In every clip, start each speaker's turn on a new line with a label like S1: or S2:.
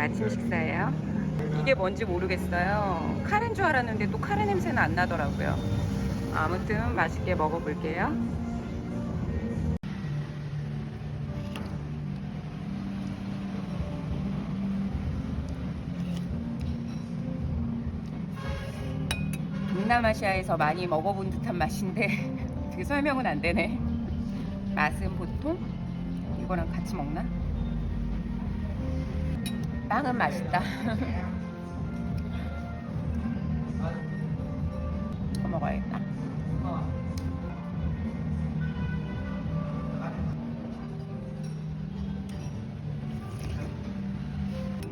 S1: 아침 식사예요. 이게 뭔지 모르겠어요. 카레인 줄 알았는데 또 카레 냄새는 안 나더라고요. 아무튼 맛있게 먹어볼게요. 동남아시아에서 많이 먹어본 듯한 맛인데 되게 설명은 안 되네. 맛은 보통 이거랑 같이 먹나? 빵은 맛있다. 이거 먹어야겠다.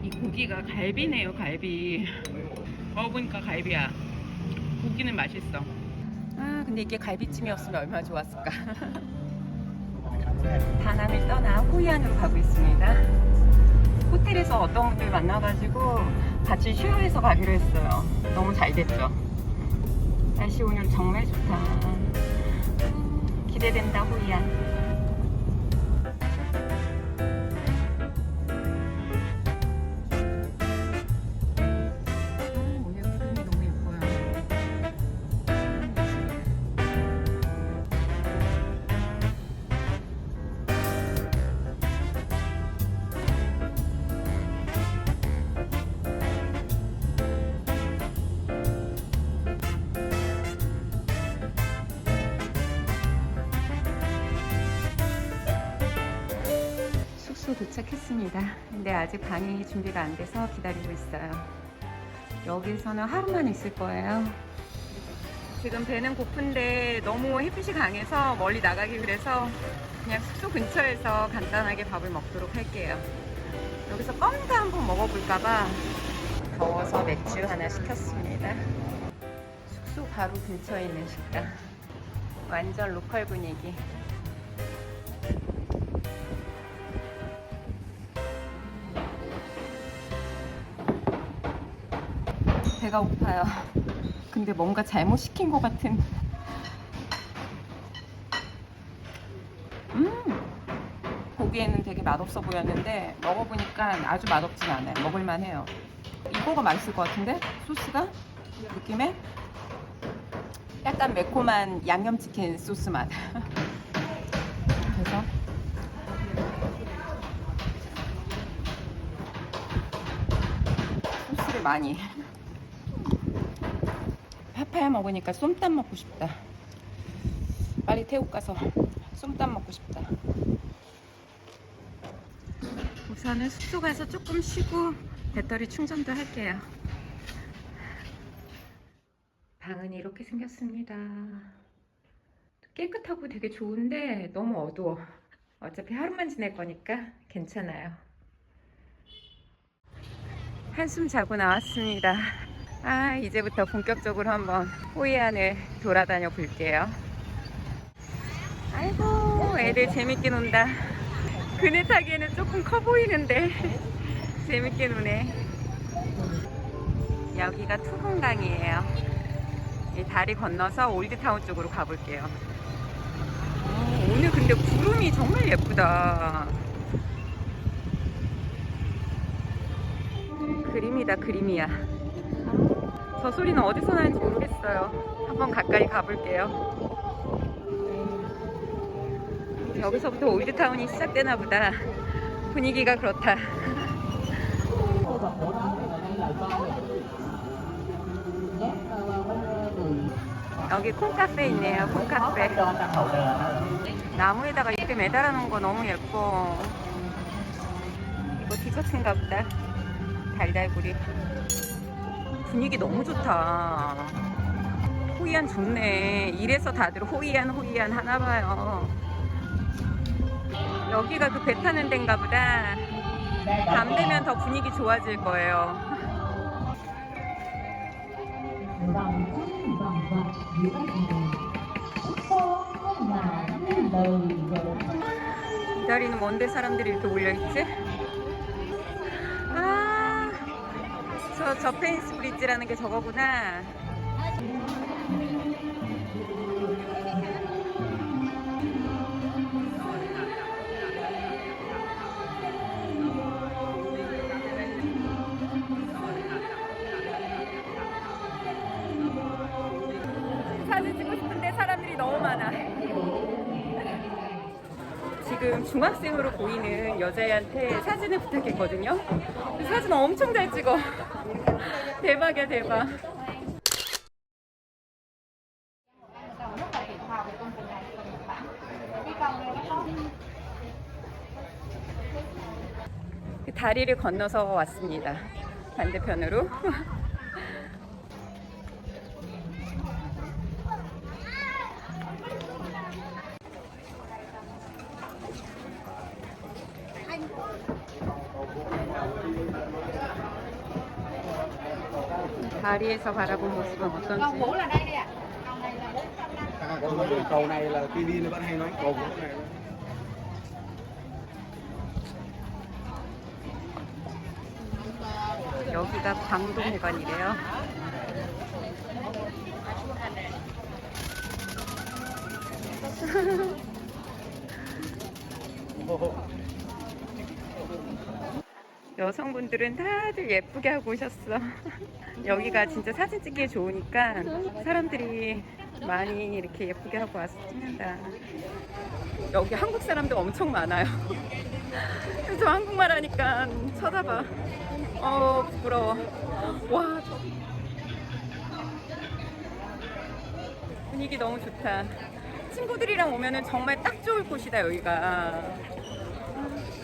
S1: 이 고기가 갈비네요, 갈비. 먹어보니까 갈비야. 고기는 맛있어. 아, 근데 이게 갈비찜이었으면 얼마나 좋았을까. 다낭을 떠나 호이안으로 가고 있습니다. 호텔에서 어떤 분들 만나가지고 같이 쉐어해서 가기로 했어요. 너무 잘 됐죠. 날씨 오늘 정말 좋다. 음, 기대된다, 호이안. 도착했습니다. 근데 아직 방이 준비가 안 돼서 기다리고 있어요. 여기서는 하루만 있을 거예요. 지금 배는 고픈데 너무 햇빛이 강해서 멀리 나가기 그래서 그냥 숙소 근처에서 간단하게 밥을 먹도록 할게요. 여기서 껌도 한번 먹어볼까봐 더워서 맥주 하나 시켰습니다. 숙소 바로 근처에 있는 식당. 완전 로컬 분위기. 배가 고파요. 근데 뭔가 잘못 시킨 것 같은. 음! 보기에는 되게 맛없어 보였는데 먹어보니까 아주 맛없진 않아요. 먹을만 해요. 이거가 맛있을 것 같은데? 소스가? 느낌에? 약간 매콤한 양념치킨 소스 맛. 그래서 소스를 많이. 파파야 먹으니까 쏨땀 먹고 싶다. 빨리 태국 가서 쏨땀 먹고 싶다. 우선은 숙소 가서 조금 쉬고 배터리 충전도 할게요. 방은 이렇게 생겼습니다. 깨끗하고 되게 좋은데 너무 어두워. 어차피 하루만 지낼 거니까 괜찮아요. 한숨 자고 나왔습니다. 아, 이제부터 본격적으로 한번 호이안을 돌아다녀 볼게요. 아이고, 애들 재밌게 논다. 그네 타기에는 조금 커 보이는데 재밌게 노네. 여기가 투흥강이에요. 이 다리 건너서 올드타운 쪽으로 가볼게요. 오, 오늘 근데 구름이 정말 예쁘다. 그림이다, 그림이야. 저 소리는 어디서 나는지 모르겠어요. 한번 가까이 가볼게요. 여기서부터 올드타운이 시작되나 보다. 분위기가 그렇다. 여기 콩카페 있네요, 콩카페. 나무에다가 이렇게 매달아 놓은 거 너무 예뻐. 이거 디저트인가 보다. 달달구리. 분위기 너무 좋다. 호이안 좋네. 이래서 다들 호이안 호이안 하나 봐요. 여기가 그 배 타는 데인가 보다. 밤 되면 더 분위기 좋아질 거예요. 기다리는 뭔데 사람들이 이렇게 몰려있지? 저 저페인스 브릿지라는 게 저거구나. 사진 찍고 싶은데 사람들이 너무 많아. 지금 중학생으로 보이는 여자애한테 사진을 부탁했거든요. 사진 엄청 잘 찍어. 대박이야, 대박. 그 다리를 건너서 왔습니다. 반대편으로. 다리에서 바라본 모습은
S2: Còn
S1: 어떤지.
S2: hũ là đây đi ạ. Còn này là 450.
S3: Còn cầu này là TV nó vẫn hay nói cầu của này
S1: 여기가 광동회관이래요. 여성분들은 다들 예쁘게 하고 오셨어. 여기가 진짜 사진 찍기 좋으니까 사람들이 많이 이렇게 예쁘게 하고 왔어 찍는다. 여기 한국 사람들 엄청 많아요. 그래서 한국말 하니까 쳐다봐. 어 부끄러워. 와 저- 분위기 너무 좋다. 친구들이랑 오면은 정말 딱 좋을 곳이다 여기가.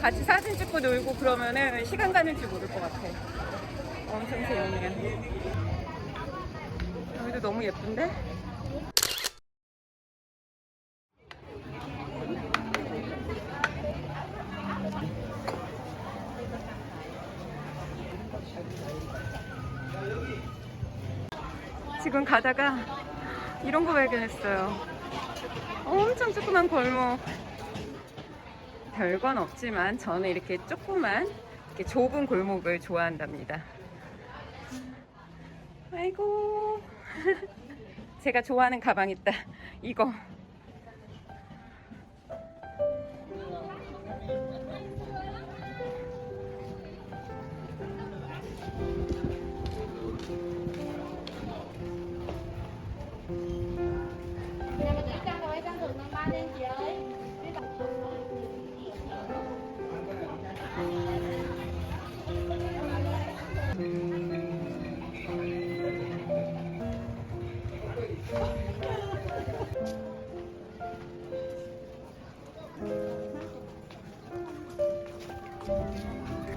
S1: 같이 사진 찍고 놀고 그러면은 시간 가는 줄 모를 것 같아. 엄청 재밌네요. 여기도 너무 예쁜데? 지금 가다가 이런 거 발견했어요. 엄청 조그만 골목. 별건 없지만 저는 이렇게 조그만 이렇게 좁은 골목을 좋아한답니다. 아이고. 제가 좋아하는 가방 있다. 이거.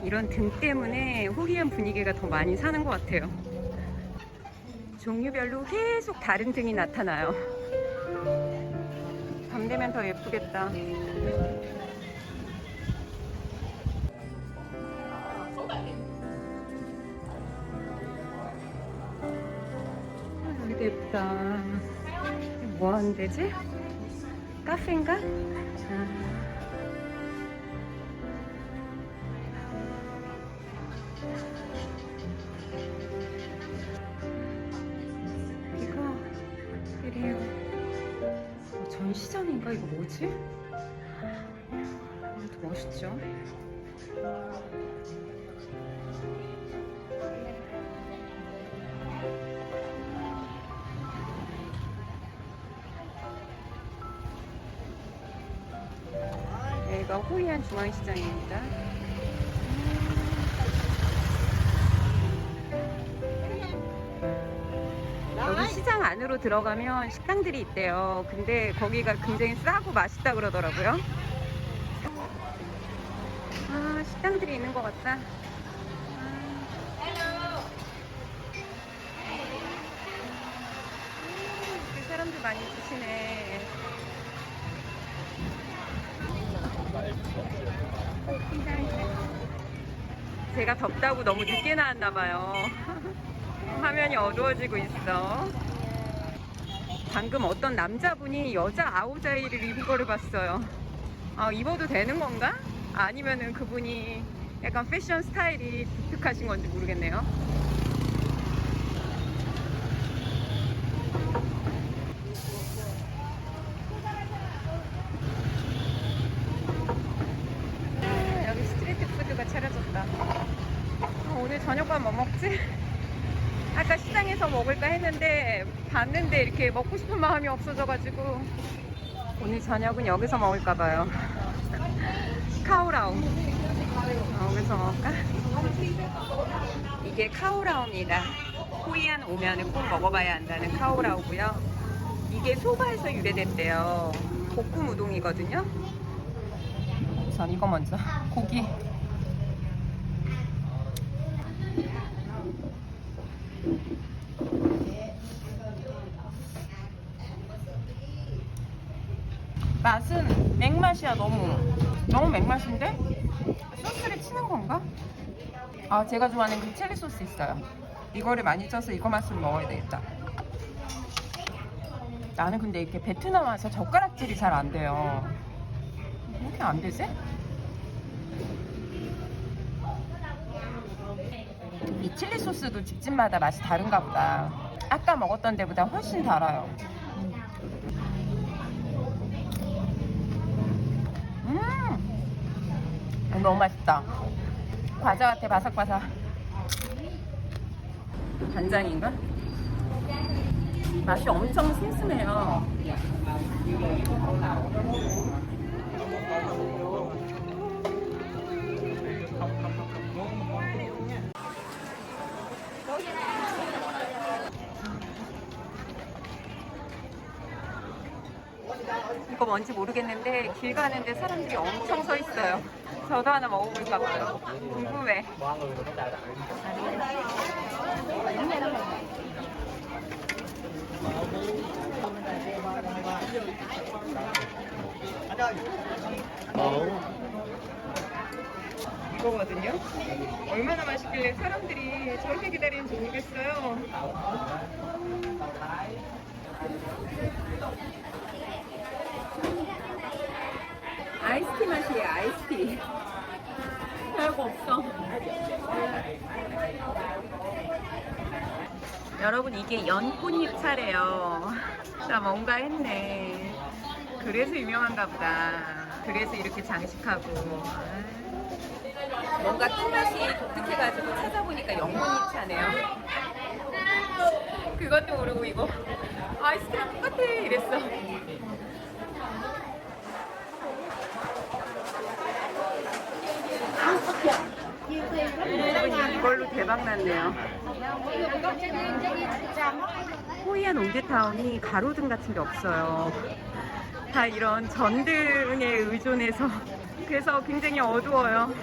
S1: 이런 등 때문에 호리한 분위기가 더 많이 사는 것 같아요. 종류별로 계속 다른 등이 나타나요. 밤 되면 더 예쁘겠다. 아, 여기도 예쁘다. 이게 뭐 하는 데지? 카페인가? 아. 멋있죠? 여기가 호이안 중앙시장입니다. 여기 시장 안으로 들어가면 식당들이 있대요. 근데 거기가 굉장히 싸고 맛있다 그러더라고요. 아, 식당들이 있는 것 같다. 아. 음, 사람들 많이 드시네. 제가 덥다고 너무 늦게 나왔나 봐요. 화면이 어두워지고 있어. 방금 어떤 남자분이 여자 아우자이를 입은 거를 봤어요. 아, 입어도 되는 건가? 아니면은 그분이 약간 패션 스타일이 독특하신 건지 모르겠네요. 아, 여기 스트리트 푸드가 차려졌다. 아, 오늘 저녁밥 뭐 먹지? 아까 시장에서 먹을까 했는데 봤는데 이렇게 먹고 싶은 마음이 없어져가지고 오늘 저녁은 여기서 먹을까 봐요. 카오라우. 어, 여기서 먹을까? 이게 카오라우입니다. 호이안 오면 꼭 먹어봐야 한다는 카오라우고요. 이게 소바에서 유래됐대요. 볶음 우동이거든요. 전 이거 먼저. 고기. 맛은 맥맛이야 너무 너무 맥맛인데? 소스를 치는 건가? 아 제가 좋아하는 그 칠리 소스 있어요. 이거를 많이 쪄서 이거 맛으로 먹어야 되겠다. 나는 근데 이렇게 베트남 와서 젓가락질이 잘 안 돼요. 왜 이렇게 안 되지? 이 칠리 소스도 집집마다 맛이 다른가 보다. 아까 먹었던 데보다 훨씬 달아요 음 너무 맛있다. 과자 같아 바삭바삭. 간장인가? 맛이 엄청 슴슴해요 이거 뭔지 모르겠는데 길 가는데 사람들이 엄청 서 있어요. 저도 하나 먹어볼까 봐요. 궁금해. 이거거든요. 얼마나 맛있길래 사람들이 저렇게 기다리는지 모르겠어요. 아이스티 맛이에요, 아이스티. 별거 없어. 여러분, 이게 연꽃잎 차래요. 나 뭔가 했네. 그래서 유명한가 보다. 그래서 이렇게 장식하고. 뭔가 끝맛이 독특해가지고 찾아보니까 연꽃잎 차네요. 그것도 모르고 이거 아이스크림 똑같아 이랬어. 여러분 이걸로 대박 났네요. 호이안 올드타운이 가로등 같은 게 없어요. 다 이런 전등에 의존해서 그래서 굉장히 어두워요.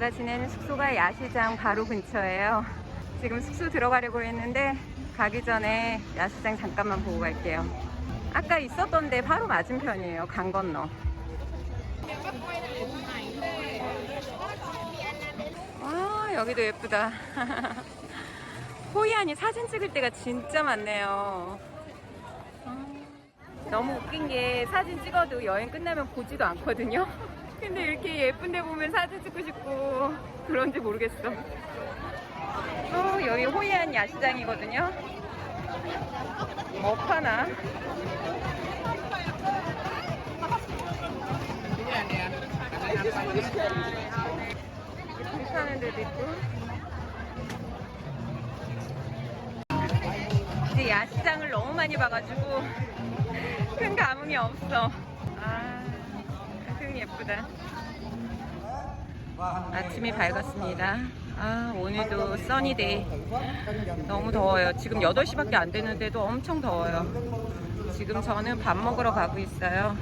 S1: 제가 지내는 숙소가 야시장 바로 근처예요. 지금 숙소 들어가려고 했는데 가기 전에 야시장 잠깐만 보고 갈게요. 아까 있었던데 바로 맞은편이에요. 강 건너. 와 여기도 예쁘다. 호이안이 사진 찍을 때가 진짜 많네요. 아, 너무 웃긴 게 사진 찍어도 여행 끝나면 보지도 않거든요. 근데 이렇게 예쁜 데 보면 사진 찍고 싶고 그런지 모르겠어. 어, 여기 호이안 야시장이거든요. 뭐 파나? 불 파는 데도 있고. 이제 야시장을 너무 많이 봐가지고 큰 감흥이 없어. 아, 큰 예쁘다. 아침이 밝았습니다. 아, 오늘도 써니데이. 너무 더워요. 지금 8시밖에 안 되는데도 엄청 더워요. 지금 저는 밥 먹으러 가고 있어요.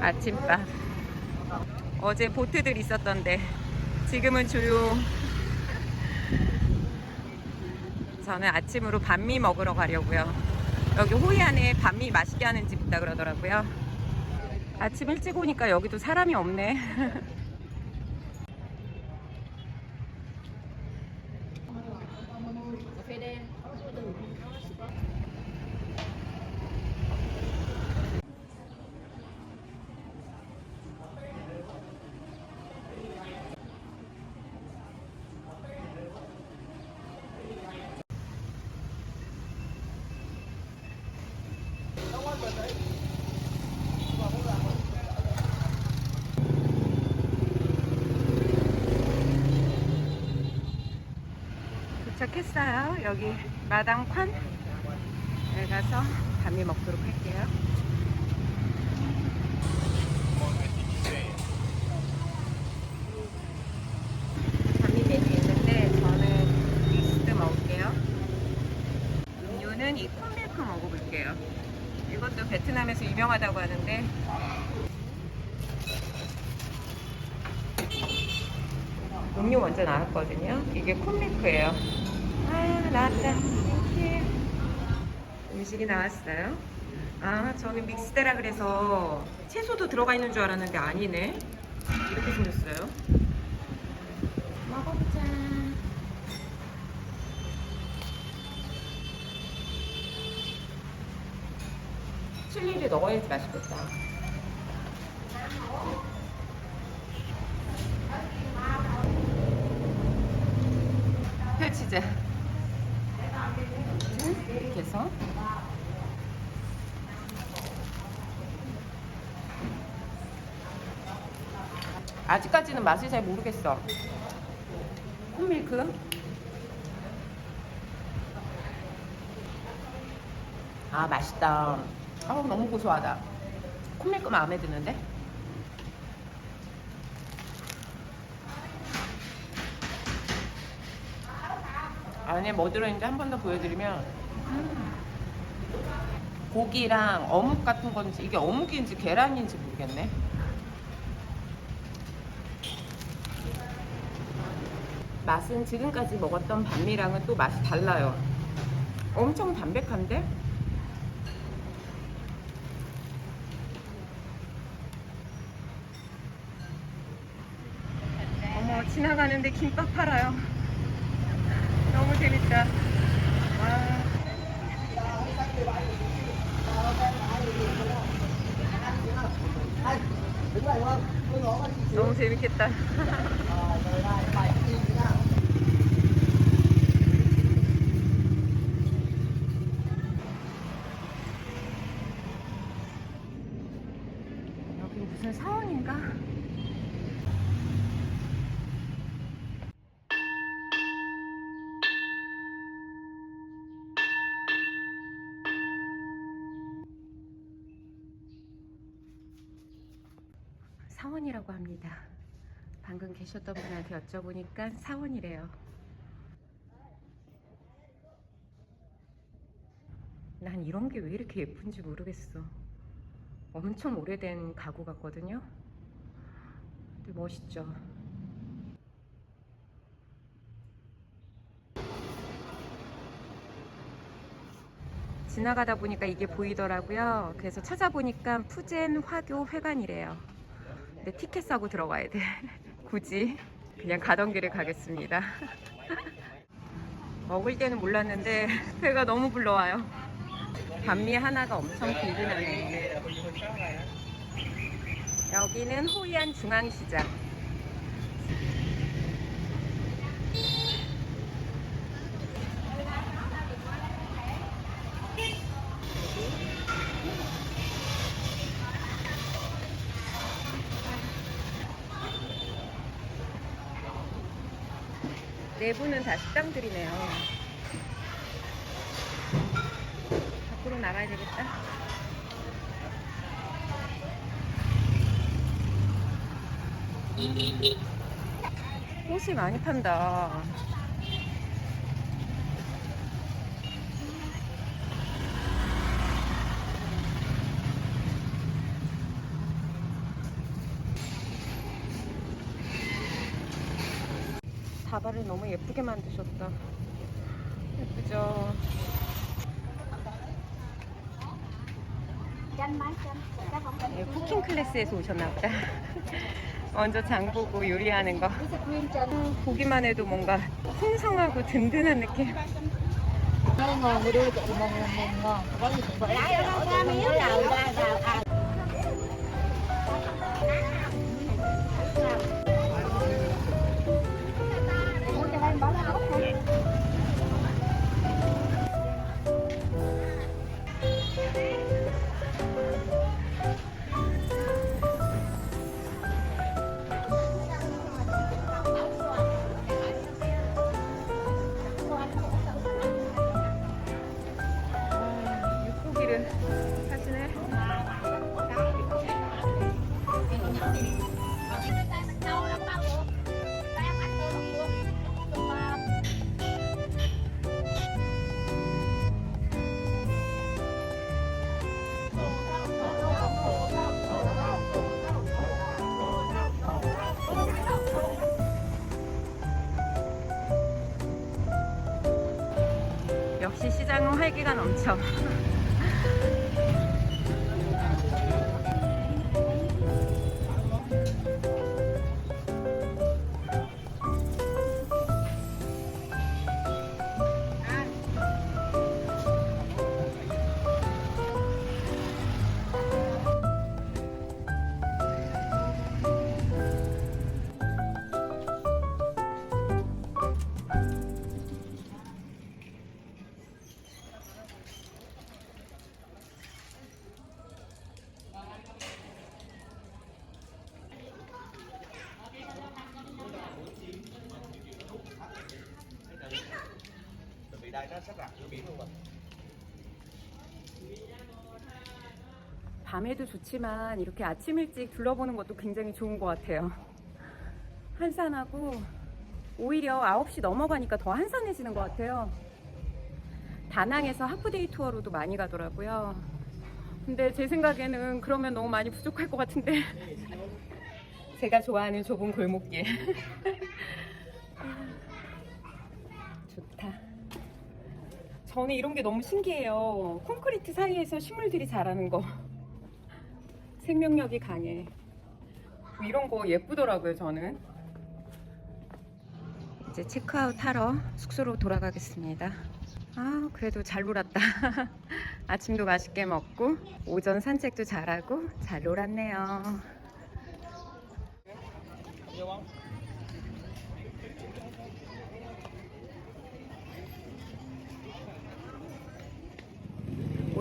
S1: 아침밥. 어제 보트들 있었던데 지금은 조용. 저는 아침으로 반미 먹으러 가려고요. 여기 호이 안에 반미 맛있게 하는 집 있다 그러더라고요. 아침 일찍 오니까 여기도 사람이 없네. 도착했어요. 여기 마당宽. 에 가서 밤이 먹도록 할게요. 밤이 메뉴 있는데 저는 미스트 먹을게요. 음료는 이 콘밀크 먹어볼게요. 이것도 베트남에서 유명하다고 하는데 음료 먼저 나왔거든요. 이게 콘밀크예요. 아, 나왔다. 음식이 나왔어요. 아, 저는 믹스테라 그래서 채소도 들어가 있는 줄 알았는데 아니네. 이렇게 생겼어요. 먹어보자. 칠리를 넣어야지 맛있겠다. 펼치자. 이렇게 해서. 아직까지는 맛을 잘 모르겠어. 콘밀크. 아, 맛있다. 아우, 너무 고소하다. 콘밀크 마음에 드는데? 안에 뭐 들어있는지 한 번 더 보여드리면 음. 고기랑 어묵 같은 건지 이게 어묵인지 계란인지 모르겠네 맛은 지금까지 먹었던 반미랑은 또 맛이 달라요 엄청 담백한데? 어머 지나가는데 김밥 팔아요 너무 재밌다. 와. 너무 재밌겠다. 여기 계셨던 분한테 여쭤보니까 사원이래요. 난 이런 게 왜 이렇게 예쁜지 모르겠어. 엄청 오래된 가구 같거든요. 근데 멋있죠. 지나가다 보니까 이게 보이더라고요. 그래서 찾아보니까 푸젠 화교 회관이래요. 근데 티켓 사고 들어가야 돼. 굳이 그냥 가던 길에 가겠습니다. 먹을 때는 몰랐는데 배가 너무 불러와요. 반미 하나가 엄청 든든하네. 여기는 호이안 중앙시장. 내부는 다 식당들이네요. 밖으로 나가야 되겠다. 꽃이 많이 판다. 다발을 너무 예쁘게 만드셨다. 예쁘죠? 예, 쿠킹 클래스에서 오셨나 보다. 먼저 장 보고 요리하는 거. 보기만 해도 뭔가 풍성하고 든든한 느낌. 역시 시장은 활기가 넘쳐. 밤에도 좋지만 이렇게 아침 일찍 둘러보는 것도 굉장히 좋은 것 같아요. 한산하고 오히려 9시 넘어가니까 더 한산해지는 것 같아요. 다낭에서 하프데이 투어로도 많이 가더라고요. 근데 제 생각에는 그러면 너무 많이 부족할 것 같은데. 제가 좋아하는 좁은 골목길. 좋다. 저는 이런 게 너무 신기해요. 콘크리트 사이에서 식물들이 자라는 거. 생명력이 강해. 뭐 이런 거 예쁘더라고요, 저는. 이제 체크아웃 하러 숙소로 돌아가겠습니다. 아, 그래도 잘 놀았다. 아침도 맛있게 먹고, 오전 산책도 잘하고, 잘 놀았네요.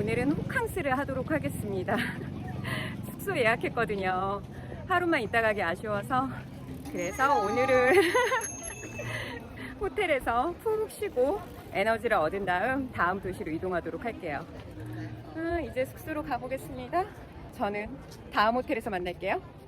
S1: 오늘은 호캉스를 하도록 하겠습니다. 숙소 예약했거든요. 하루만 있다 가기 아쉬워서. 그래서 오늘은 호텔에서 푹 쉬고 에너지를 얻은 다음 다음 도시로 이동하도록 할게요. 아, 이제 숙소로 가보겠습니다. 저는 다음 호텔에서 만날게요.